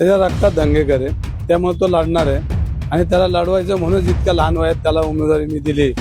त्याच्या रक्तात दंगेकर आहे त्यामुळे तो लढणार आहे. आणि त्याला लढवायचं म्हणूनच इतक्या लहान वयात त्याला उमेदवारी मी दिली.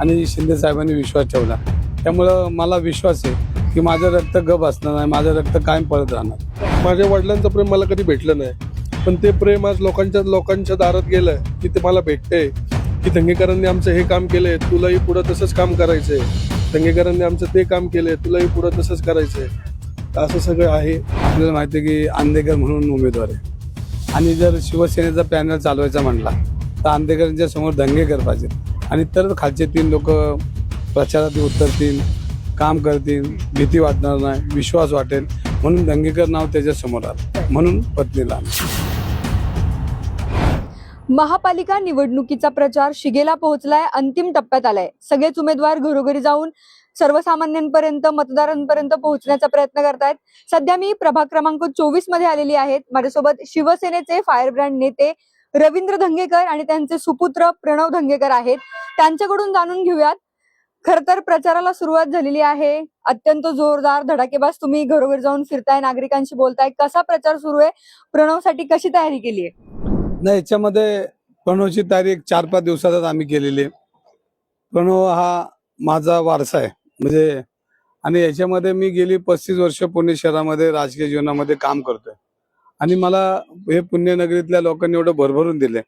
आणि शिंदे साहेबांनी विश्वास ठेवला. त्यामुळं मला विश्वास आहे की माझं रक्त गप असणार नाही माझं रक्त कायम पळत राहणार. माझ्या वडिलांचं प्रेम मला कधी भेटलं नाही. पण ते प्रेम आज लोकांच्या लोकांच्या दारात गेलं की ते मला भेटते की दंगेकरांनी आमचं हे काम केलंय तुलाही पुढं तसंच काम करायचंय. दंगेकरांनी आमचं ते काम केलंय तुलाही पुढं तसंच करायचंय. असं सगळं आहे. आपल्याला माहिती आहे की आंदेकर म्हणून उमेदवार आहे. आणि जर शिवसेनेचा पॅनल चालवायचा म्हणला तर आंदेकरांच्या समोर दंगेकर पाहिजे आणि तर खालचे तीन लोक प्रचारात उतरतील काम करतील भीती वाटणार नाही विश्वास वाटेल म्हणून दंगेकर नाव त्याच्यासमोर आलं. म्हणून पत्नीला महापालिका निवडणुकीचा प्रचार शिगेला पोहोचलाय अंतिम टप्प्यात आलाय. सगळेच उमेदवार घरोघरी जाऊन सर्वसामान्यांपर्यंत मतदारांपर्यंत पोहोचण्याचा प्रयत्न करतायत. सध्या मी प्रभाग क्रमांक चोवीसमध्ये आलेली आहेत. माझ्यासोबत शिवसेनेचे फायर ब्रँड नेते रवींद्र धंगेकर आणि त्यांचे सुपुत्र प्रणव धंगेकर आहेत. त्यांच्याकडून जाणून घेऊयात. खर तर प्रचाराला सुरुवात झालेली आहे. अत्यंत जोरदार धडाकेबाज तुम्ही घरोघरी जाऊन फिरताय नागरिकांशी बोलताय. कसा प्रचार सुरू आहे? प्रणवसाठी कशी तयारी केली आहे? नाही याच्यामध्ये प्रणवची तारीख चार पाच दिवसातच आम्ही केलेली आहे. प्रणव हा माझा वारसा आहे. म्हणजे आणि याच्यामध्ये मी गेली पस्तीस वर्ष पुणे शहरामध्ये राजकीय जीवनामध्ये काम करतोय. आणि मला हे पुण्यनगरीतल्या लोकांनी एवढं भरभरून दिले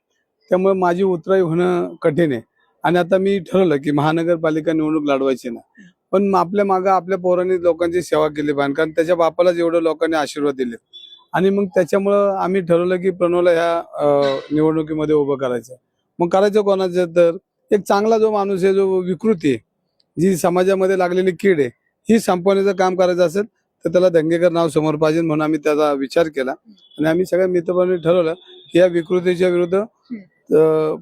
त्यामुळे माझी उतराई होणं कठीण आहे. आणि आता मी ठरवलं की महानगरपालिका निवडणूक लढवायची नाही पण आपल्या मागं आपल्या पोरांनी लोकांची सेवा केली पाहिजे. कारण त्याच्या बापालाच एवढं लोकांनी आशीर्वाद दिले. आणि मग त्याच्यामुळं आम्ही ठरवलं की प्रणवला ह्या निवडणुकीमध्ये उभं करायचं. मग करायचं कोणाचं तर? एक चांगला जो माणूस आहे जो विकृती आहे. जी समाजामध्ये लागलेली कीड आहे ही संपवण्याचं काम करायचं असेल तर त्याला दंगेकर नाव समोर पाहिजे म्हणून आम्ही त्याचा विचार केला. आणि आम्ही सगळ्या मित्रपणे ठरवलं की या विकृतीच्या विरुद्ध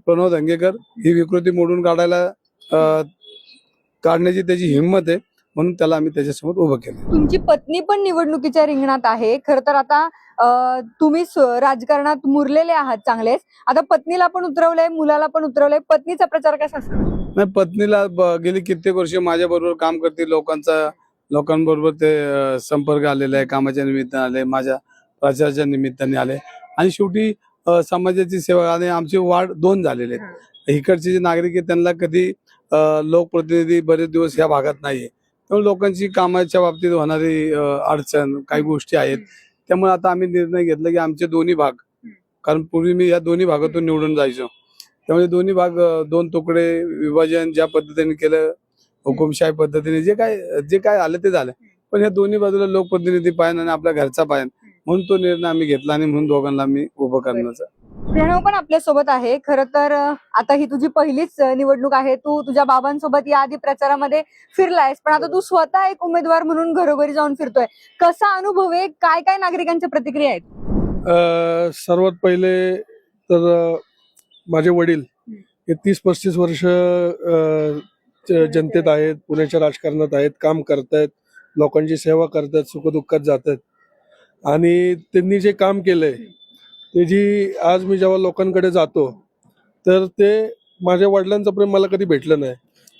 प्रणव दंगेकर ही विकृती मोडून काढायला काढण्याची त्याची हिंमत आहे म्हणून त्याला आम्ही त्याच्यासमोर उभं केलं. तुमची पत्नी पण निवडणुकीच्या रिंगणात आहे. खर तर आता तुम्ही राजकारणात मुरलेले आहात चांगलेच. आता पत्नीला पण उतरवलंय मुलाला पण उतरवलंय. पत्नीचा प्रचार कसा असतो नाही पत्नीला गेली कित्येक वर्ष माझ्या बरोबर काम करते लोकांचा लोकांबरोबर ते संपर्क आलेला आहे कामाच्या निमित्ताने आले माझ्या प्रचाराच्या निमित्ताने आले. आणि शेवटी समाजाची सेवा आणि आमचे वार्ड दोन झालेले आहेत. इकडचे जे नागरिक आहेत त्यांना कधी लोकप्रतिनिधी बरेच दिवस ह्या भागात नाहीये. त्यामुळे लोकांची कामाच्या बाबतीत होणारी अडचण काही गोष्टी आहेत. त्यामुळे आता आम्ही निर्णय घेतला की आमचे दोन्ही भाग कारण पूर्वी मी या दोन्ही भागातून निवडून जायचो. त्यामुळे दोन्ही भाग दोन तुकडे विभाजन ज्या पद्धतीने केलं हुकुमशाही पद्धतीने जे काय जे काय आलं ते झालं. पण ह्या दोन्ही बाजूला लोकप्रतिनिधी पाहिजे आणि आपल्या घरचा पाहिजे म्हणून तो निर्णय आम्ही घेतला आणि म्हणून दोघांना मी उभं करण्याचा. प्रणव पण आपल्यासोबत आहे. खर तर आता ही तुझी पहिलीच निवडणूक आहे. तू तुझ्या बाबांसोबत याआधी प्रचारामध्ये फिरलायस पण आता तू स्वतः एक उमेदवार म्हणून घरोघरी जाऊन फिरतोय. कसा अनुभव आहे? काय काय नागरिकांच्या प्रतिक्रिया आहेत? सर्वात पहिले तर माझे वडील हे तीस पस्तीस वर्ष जनतेत आहेत. पुण्याच्या राजकारणात आहेत काम करतायत लोकांची सेवा करतायत सुखदुःखात जात आहेत आणि त्यांनी जे काम केलंय ते जी आज मी जेव्हा लोकांकडे जातो तर ते माझ्या वडिलांचं प्रेम मला कधी भेटलं नाही.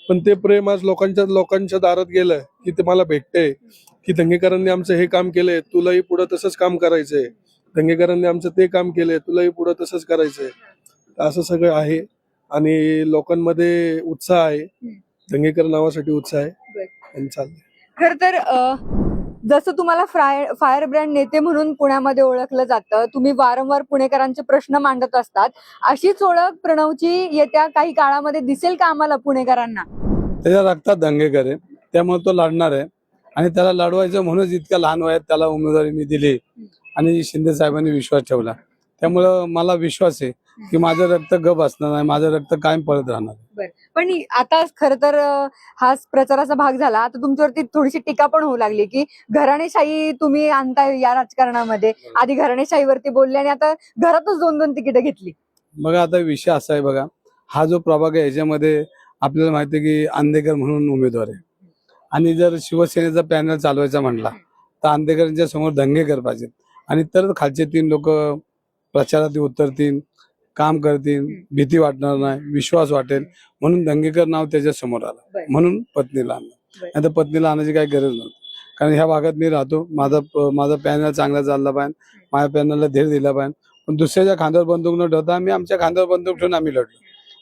पण ते प्रेम आज लोकांच्या लोकांच्या दारात गेलं की ते मला भेटते की दंगेकरांनी आमचं हे काम केलंय तुलाही पुढं तसंच काम करायचंय. दंगेकरांनी आमचं ते काम केलंय तुलाही पुढं तसंच करायचंय. असं सगळं आहे. आणि लोकांमध्ये उत्साह आहे. दंगेकर नावासाठी उत्साह आहे. आणि चाललंय. खर तर जसं तुम्हाला फ्राय फायर ब्रँड नेते म्हणून पुण्यामध्ये ओळखलं जातं तुम्ही वारंवार पुणेकरांचे प्रश्न मांडत असतात. अशीच ओळख प्रणवची येत्या काही काळामध्ये दिसेल का आम्हाला पुणेकरांना? त्याच्या रक्तात दंगेकर आहे त्यामुळे तो लढणार आहे. आणि त्याला लढवायचं म्हणूनच इतक्या लहान वयात त्याला उमेदवारी मी दिली आणि शिंदे साहेबांनी विश्वास ठेवला. त्यामुळं मला विश्वास आहे की माझं रक्त गप असणार नाही माझं रक्त कायम पळत राहणार पण आता खर तर हा प्रचाराचा भाग झाला. आता तुमच्यावरती थोडीशी टीका पण होऊ लागली की घराणेशाही तुम्ही आणताय या राजकारणामध्ये. आधी घराणेशाहीवरती बोलले आणि आता घरातच दोन दोन तिकीट घेतली. बघा आता विषय असा आहे बघा. हा जो प्रभाग आहे याच्यामध्ये आपल्याला माहिती आहे की आंदेकर म्हणून उमेदवार आहे. आणि जर शिवसेनेचा पॅनल चालवायचा म्हणला तर आंदेकरांच्या समोर दंगेकर पाहिजेत. आणि तर खालचे तीन लोक प्रचारात उतरतील काम करतील भीती वाटणार नाही विश्वास वाटेल म्हणून दंगेकर नाव त्याच्यासमोर आलं. म्हणून पत्नीला आणलं तर पत्नीला आणायची काही गरज नव्हती. कारण ह्या भागात मी राहतो. माझा माझा पॅनल चांगला चालला पाहिजे. माझ्या पॅनलला धीर दिला पाहिजे. पण दुसऱ्याच्या खांद्यावर बंदूक न ठेवता आम्ही आमच्या खांद्यावर बंदूक ठेवून आम्ही लढलो.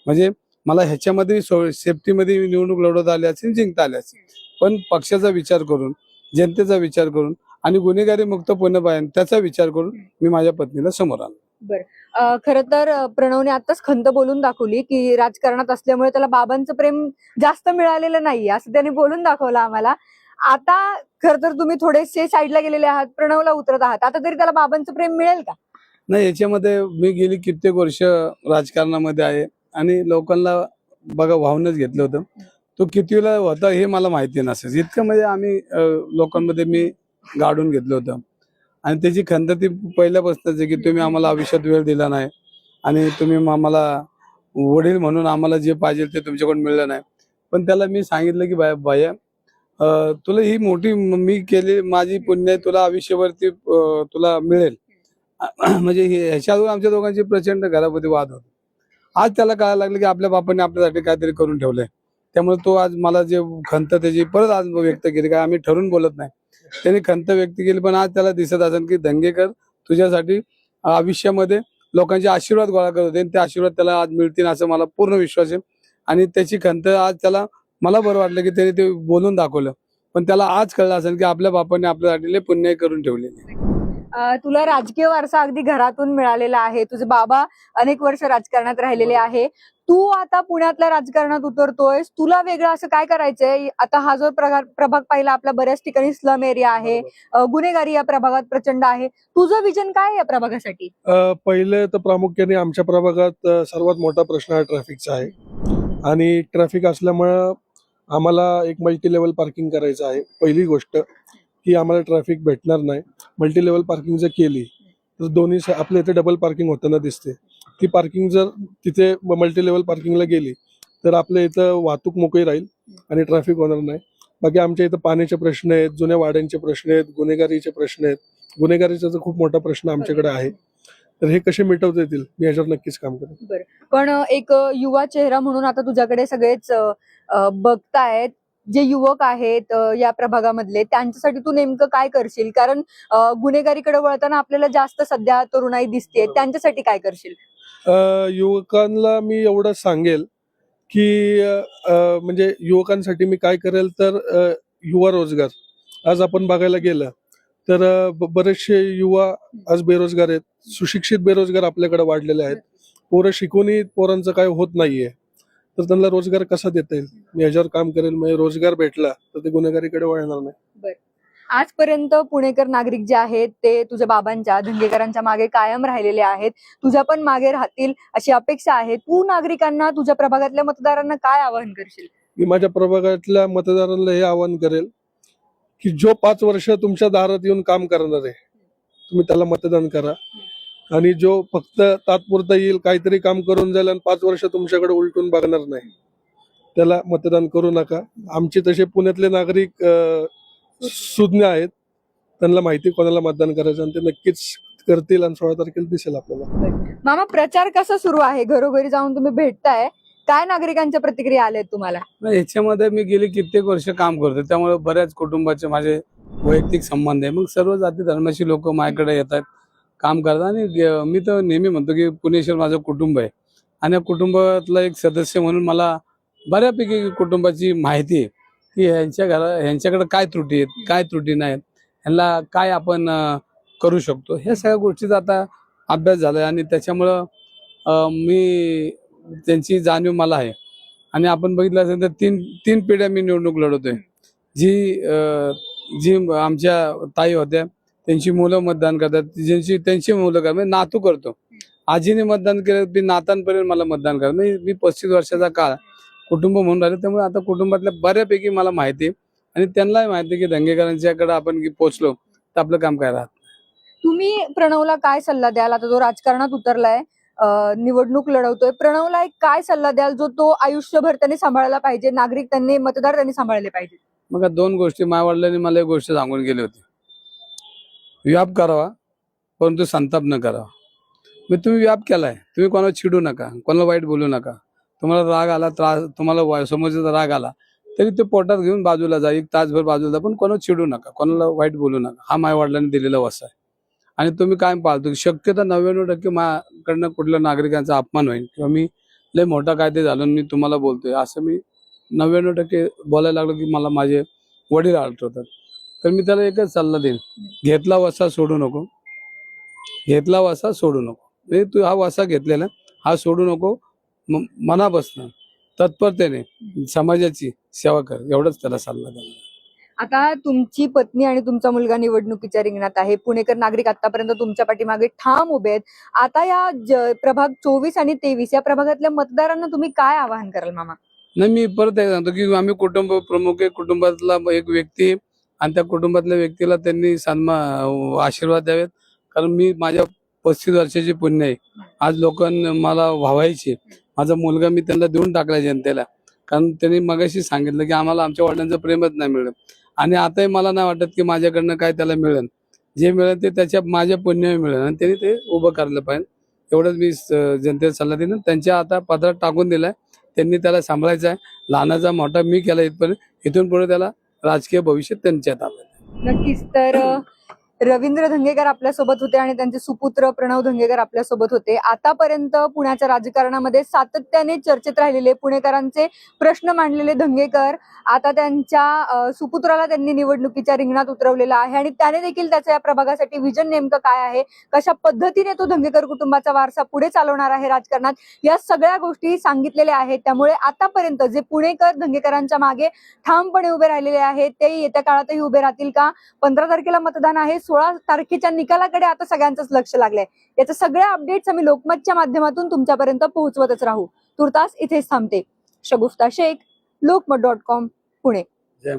म्हणजे मला ह्याच्यामध्ये सेफ्टीमध्ये निवडणूक लढवता आली असेल जिंकता आली असेल. पण पक्षाचा विचार करून जनतेचा विचार करून आणि गुन्हेगारी मुक्त पुणे पाहिजे त्याचा विचार करून मी माझ्या पत्नीला समोर आलो. खर तर प्रणवने आताच खंत बोलून दाखवली की राजकारणात असल्यामुळे त्याला बाबांचं प्रेम जास्त मिळालेलं नाहीये असं त्यांनी बोलून दाखवलं आम्हाला. आता खर तर तुम्ही थोडेसे साईडला गेलेले आहात प्रणवला उतरत आहात. आता तरी त्याला बाबांचं प्रेम मिळेल का? नाही याच्यामध्ये मी गेली कित्येक वर्ष राजकारणामध्ये आहे आणि लोकांना बघा वाहूनच घेतलं होतं. तो कितवीला होता हे मला माहिती नसेल. इतकं म्हणजे आम्ही लोकांमध्ये मी गाडून घेतलं होतं. आणि त्याची खंत ती पहिल्यापासूनच की तुम्ही आम्हाला आयुष्यात वेळ दिला नाही. आणि तुम्ही आम्हाला वडील म्हणून आम्हाला जे पाहिजे ते तुमच्याकडून मिळलं नाही. पण त्याला मी सांगितलं की बाय बाया तुला ही मोठी मी केली माझी पुण्य आहे, तुला आयुष्यभरती तुला मिळेल. म्हणजे ह्याच्यावर आमच्या दोघांची प्रचंड घरामध्ये वाद होते. आज त्याला कळायला लागलं की आपल्या बापाने आपल्यासाठी काहीतरी करून ठेवलंय. त्यामुळे तो आज मला जे खंत त्याची परत आज व्यक्त केली काय आम्ही ठरवून बोलत नाही. त्यांनी खंत व्यक्त केली पण आज त्याला दिसत असेल की दंगेकर तुझ्यासाठी आयुष्यामध्ये लोकांचे आशीर्वाद गोळा करत होते आणि ते आशीर्वाद त्याला आज मिळतील असं मला पूर्ण विश्वास आहे. आणि त्याची खंत आज त्याला मला बरं वाटलं की त्याने ते बोलून दाखवलं. पण त्याला आज कळलं असेल की आपल्या बापाने आपल्यासाठी लय पुण्य करून ठेवलेले तुला राजकीय वारसा अगदी घरातून मिळालेला आहे. तुझे बाबा अनेक वर्ष राजकारणात राहिलेले आहे. तू आता पुण्यातल्या राजकारणात उतरतोयस. तुला वेगळं असं काय करायचंय? आता हा जो प्रभाग प्रभाग पाहिला आपला बऱ्याच ठिकाणी स्लम एरिया आहे. गुन्हेगारी या प्रभागात प्रचंड आहे. तुझं विजन काय आहे या प्रभागासाठी? पहिले तर प्रामुख्याने आमच्या प्रभागात सर्वात मोठा प्रश्न हा ट्रॅफिकचा आहे. आणि ट्रॅफिक असल्यामुळं आम्हाला एक मल्टी लेवल पार्किंग करायचं आहे. पहिली गोष्ट की आम्हाला ट्रॅफिक भेटणार नाही. मल्टी लेवल पार्किंग जर केली तर दोन्ही आपल्या इथे डबल पार्किंग होताना दिसते. ती पार्किंग जर तिथे मल्टी लेवल पार्किंगला गेली तर आपल्या इथं वाहतूक मोकळी राहील आणि ट्रॅफिक होणार नाही. बाकी आमच्या इथं पाण्याचे प्रश्न आहेत जुन्या वाड्यांचे प्रश्न आहेत गुन्हेगारीचे प्रश्न आहेत. गुन्हेगारीचा तर खूप मोठा प्रश्न आमच्याकडे आहे. तर हे कसे मिटवता येतील? मी याच्यावर नक्कीच काम करेन. पण एक युवा चेहरा म्हणून आता तुझ्याकडे सगळेच बघतायत. जे युवक आहेत या प्रभागामधले त्यांच्यासाठी तू नेमकं काय करशील? कारण गुन्हेगारीकडे वळताना आपल्याला जास्त सध्या तरुणाई दिसते त्यांच्यासाठी काय करशील? युवकांना मी एवढं सांगेल की म्हणजे युवकांसाठी मी काय करेल तर युवा रोजगार. आज आपण बघायला गेलं तर बरेचसे युवा आज बेरोजगार आहेत. सुशिक्षित बेरोजगार आपल्याकडे वाढलेले आहेत. पोरं शिकूनही पोरांचं काय होत नाहीये. तर त्यांना रोजगार कसा देता येईल? मी याच्यावर काम करेल म्हणजे रोजगार भेटला तर ते गुन्हेगारीकडे वळणार नाही. आजपर्यंत पुणेकर नागरिक जे आहेत ते तुझ्या बाबांच्या धंगेकरांच्या मागे कायम राहिलेले आहेत. तुझ्या पण मागे राहतील अशी अपेक्षा आहे तू नागरिकांना तुझ्या प्रभागातल्या मतदारांना काय आवाहन करशील? मी माझ्या प्रभागातल्या मतदारांना हे आवाहन करेल की जो पाच वर्ष तुमच्या दारात येऊन काम करणार आहे तुम्ही त्याला मतदान करा. आणि जो फक्त तात्पुरता येईल काहीतरी काम करून जाईल आणि पाच वर्ष तुमच्याकडे उलटून बघणार नाही. त्याला मतदान करू नका. आमचे तसे पुण्यातले नागरिक सुज्ञ आहेत. त्यांना माहिती कोणाला मतदान करायचं आणि ते नक्कीच करतील आणि सोळा तारखेला दिसेल आपल्याला. मामा प्रचार कसा सुरू आहे? घरोघरी जाऊन तुम्ही भेटताय. काय नागरिकांच्या प्रतिक्रिया आल्या आहेत तुम्हाला? नाही, याच्यामध्ये मी गेली कित्येक वर्ष काम करतो त्यामुळे बऱ्याच कुटुंबाचे माझे वैयक्तिक संबंध आहे. मग सर्व जाती धर्माची लोक माझ्याकडे येतात. काम करतात आणि मी तर नेहमी म्हणतो की पुणेश्वर माझं कुटुंब आहे. आणि या कुटुंबातला एक सदस्य म्हणून मला बऱ्यापैकी कुटुंबाची माहिती आहे की ह्यांच्या घरा ह्यांच्याकडे काय त्रुटी आहेत काय त्रुटी नाहीत ह्यांना काय आपण करू शकतो. ह्या सगळ्या गोष्टीचा आता अभ्यास झाला आहे आणि त्याच्यामुळं मी त्यांची जाणीव मला आहे. आणि आपण बघितलं असेल तर तीन तीन पिढ्या मी निवडणूक लढवतोय. जी जी आमच्या ताई होत्या त्यांची मुलं मतदान करतात. ज्यांची त्यांची मुलं करतात. म्हणजे नातू करतो. आजीने मतदान केलं मी नातांपर्यंत मला मतदान करत म्हणजे मी पस्तीस वर्षाचा काळ कुटुंब म्हणून राहिलो. त्यामुळे आता कुटुंबातल्या बऱ्यापैकी मला माहिती आहे. आणि त्यांनाही माहिती की दंगेकरांच्याकडे आपण की पोहोचलो तर आपलं काम काय राहत. तुम्ही प्रणवला काय सल्ला द्याल? आता तो राजकारणात उतरलाय निवडणूक लढवतोय प्रणवला एक काय सल्ला द्याल? जो तो आयुष्यभर त्यांनी सांभाळला पाहिजे. नागरिक त्यांनी मतदार त्यांनी सांभाळले पाहिजे. मग दोन गोष्टी माझ्या वडिलांनी मला एक गोष्ट सांगून गेली होती. व्याप करावा परंतु संताप न करावा. मग तुम्ही व्याप केलाय तुम्ही कोणाला चिडू नका कोणाला वाईट बोलू नका. तुम्हाला राग आला त्रास तुम्हाला समोरचा राग आला तरी ते पोटात घेऊन बाजूला जा एक तासभर बाजूला जा पण कोणाला चिडू नका कोणाला वाईट बोलू नका. हा माझ्या वडिलांनी दिलेला वसा आहे. आणि तुम्ही काय पाळतो. शक्यता नव्याण्णव टक्के माझ्याकडनं कुठल्या नागरिकांचा अपमान होईल. किंवा मी लय मोठा कायदे झालो मी तुम्हाला बोलतोय. असं मी नव्याण्णव टक्के बोलायला लागलो की मला माझे वडील आठवतात तर मी त्याला एकच सल्ला देईन. घेतला वसा सोडू नको. घेतला वसा सोडू नको. म्हणजे तू हा वसा घेतलेला हा सोडू नको. मनापासून. तत्परतेने. समाजाची सेवा कर. एवढंच त्याला सल्ला द्यावा आता तुमची पत्नी आणि तुमचा मुलगा निवडणुकीच्या रिंगणात आहे. पुणेकर नागरिक आतापर्यंत तुमच्या पाठीमागे ठाम उभे आहेत. आता या प्रभाग चोवीस आणि तेवीस या प्रभागातल्या मतदारांना तुम्ही काय आवाहन कराल मामा? नाही मी परत एक सांगतो की आम्ही कुटुंब प्रमुख कुटुंबातला एक व्यक्ती आणि त्या कुटुंबातल्या व्यक्तीला त्यांनी सन्मा आशीर्वाद द्यावेत. कारण मी माझ्या पस्तीस वर्षाची पुण्य आहे. आज लोकांना मला व्हावायचे माझा मुलगा मी त्यांना देऊन टाकला जनतेला. कारण त्यांनी मगाशी सांगितलं की आम्हाला आमच्या वडिलांचं प्रेमच नाही मिळत. आणि आताही मला नाही वाटत की माझ्याकडनं काय त्याला मिळेल. जे मिळेल ते त्याच्या माझ्या पुण्याने मिळेल. आणि त्यांनी ते उभं करायला पाहिजे. एवढंच मी जनतेला सल्ला देईन. त्यांच्या आता पदरात टाकून दिलाय. त्यांनी त्याला सांभाळायचं आहे लहानाचा मोठा मी केला इथपर्यंत. इथून पुढे त्याला राजकीय भविष्य त्यांच्या ताब्यात नक्कीच. तर रवींद्र धंगेकर आपल्यासोबत होते आणि त्यांचे सुपुत्र प्रणव धंगेकर आपल्यासोबत होते. आतापर्यंत पुण्याच्या राजकारणामध्ये सातत्याने चर्चेत राहिलेले पुणेकरांचे प्रश्न मांडलेले धंगेकर आता त्यांच्या सुपुत्राला त्यांनी निवडणुकीच्या रिंगणात उतरवलेला आहे आणि त्याने देखील त्याच्या या प्रभागासाठी विजन नेमकं काय आहे कशा पद्धतीने तो धंगेकर कुटुंबाचा वारसा पुढे चालवणार आहे राजकारणात या सगळ्या गोष्टी सांगितलेल्या आहेत. त्यामुळे आतापर्यंत जे पुणेकर धंगेकरांच्या मागे ठामपणे उभे राहिलेले आहेत ते येत्या काळातही उभे राहतील का? पंधरा तारखेला मतदान आहे सोळा तारखेच्या निकालाकडे आता सगळ्यांचंच लक्ष लागलंय. याच्या सगळ्या अपडेट्स आम्ही लोकमतच्या माध्यमातून तुमच्यापर्यंत पोहोचवतच राहू. तुर्तास इथेच थांबते. Shagufta Shaikh Lokmat dot com Pune. जय